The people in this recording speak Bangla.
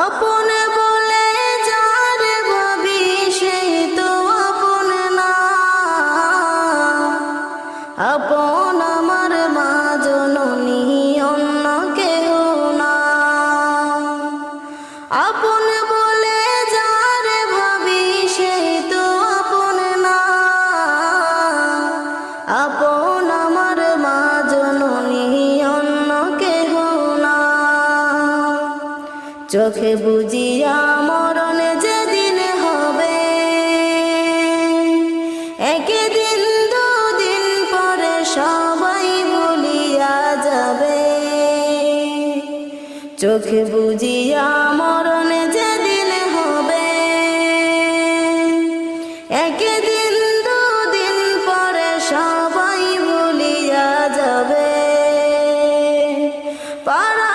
আপন বলে যারে ভাবি সেই তো আপন না। আপন চোখে বুঝিয়া মরণ যেদিন হবে। একদিন, দুদিন পরে সবাই বলিয়া যাবে। চোখে বুঝিয়া মরণ যেদিন হবে। একদিন, দুদিন পরে সবাই বলিয়া যাবে। পাড়া